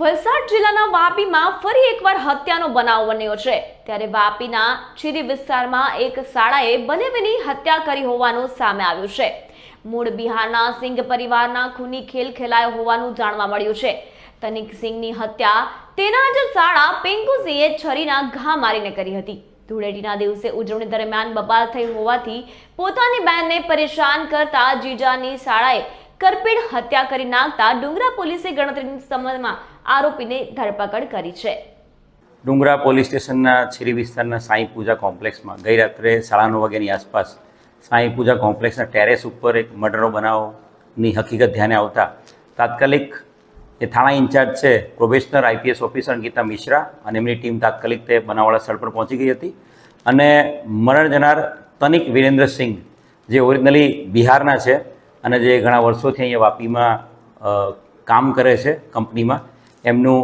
વલસાડ જિલ્લાના વાપીમાં ફરી એકવાર હત્યાનો બનાવ બન્યો છે. ત્યારે વાપીના ચીરી વિસ્તારમાં એક શાળાએ બનેવીની હત્યા કરી હોવાનું સામે આવ્યું છે. મૂળ બિહારના સિંઘ પરિવારના ખૂની ખેલ ખેલાયો હોવાનું જાણવા મળ્યું છે. તનિક સિંઘની હત્યા તેના જ શાળા પેંકુસિંહે છરીના ઘા મારીને કરી હતી. ધૂળેટીના દિવસે ઉજવણી દરમિયાન બબાલ થઈ હોવાથી પોતાની બહેનને પરેશાન કરતા જીજાની શાળાએ કરપીણ હત્યા કરી નાખતા ડુંગરા પોલીસે ગણતરીની સમયમાં આરોપીને ધરપકડ કરી છે. ડુંગરા પોલીસ સ્ટેશનના છીરી વિસ્તારના સાંઈ પૂજા કોમ્પ્લેક્સમાં ગઈ રાત્રે સાડા નવ વાગ્યાની આસપાસ સાંઈ પૂજા કોમ્પ્લેક્સના ટેરેસ ઉપર એક મર્ડરનો બનાવની હકીકત ધ્યાને આવતા તાત્કાલિક એ થાણા ઇન્ચાર્જ છે, probationer, IPS officer Ankita Mishra અને એમની ટીમ તાત્કાલિક તે બનાવવાળા સ્થળ પર પહોંચી ગઈ હતી અને મરણ જનાર તનિક વિરેન્દ્રસિંહ, જે ઓરિજિનલી બિહારના છે અને જે ઘણા વર્ષોથી અહીંયા વાપીમાં કામ કરે છે કંપનીમાં એમનું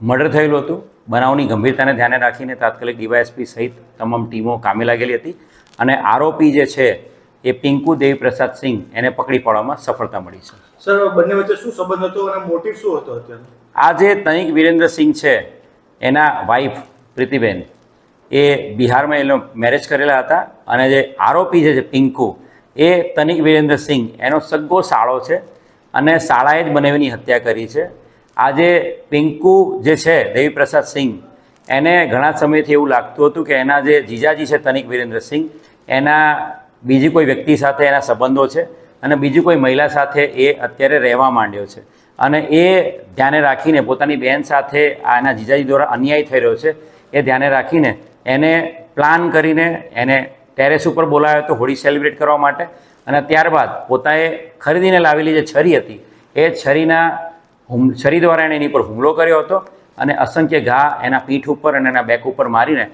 મર્ડર થયેલું હતું. બનાવની ગંભીરતાને ધ્યાને રાખીને તાત્કાલિક ડીવાયએસપી સહિત તમામ ટીમો કામે લાગેલી હતી. અને આરોપી જે છે એ પિંકુ દેવી પ્રસાદ સિંહ એને પકડી પાડવામાં સફળતા મળી છે. સર બંને વચ્ચે શું સંબંધ હતો અને મોટિવ શું હતો અત્યારે? આ જે તનિક વિરેન્દ્ર સિંહ છે એના વાઈફ પ્રીતિબેન એ બિહારમાં એનો મેરેજ કરેલા હતા. અને જે આરોપી છે જે પિંકુ એ તનિક વિરેન્દ્ર સિંહ. એનો સગ્ગો સાળો છે અને શાળાએ જ બનાવીની હત્યા કરી છે. આજે પિંકુ જે છે દેવીપ્રસાદ સિંહ, એને ઘણા સમયથી એવું લાગતું હતું કે એના જે જીજાજી છે, તનિક વિરેન્દ્ર સિંહ, એના બીજી કોઈ વ્યક્તિ સાથે એના સંબંધો છે અને બીજી કોઈ મહિલા સાથે એ અત્યારે રહેવા માંડ્યો છે. અને એ ધ્યાને રાખીને પોતાની બહેન સાથે આ એના જીજાજી દ્વારા અન્યાય થઈ રહ્યો છે, એ ધ્યાને રાખીને એને પ્લાન કરીને એને ટેરેસ ઉપર બોલાવ્યો હતો હોળી સેલિબ્રેટ કરવા માટે. અને ત્યારબાદ પોતાએ ખરીદીને લાવેલી જે છરી હતી, એ છરીના હુમ, છરી દ્વારા એણે એની પર હુમલો કર્યો હતો અને અસંખ્ય ઘા એના પીઠ ઉપર અને એના બેક ઉપર મારીને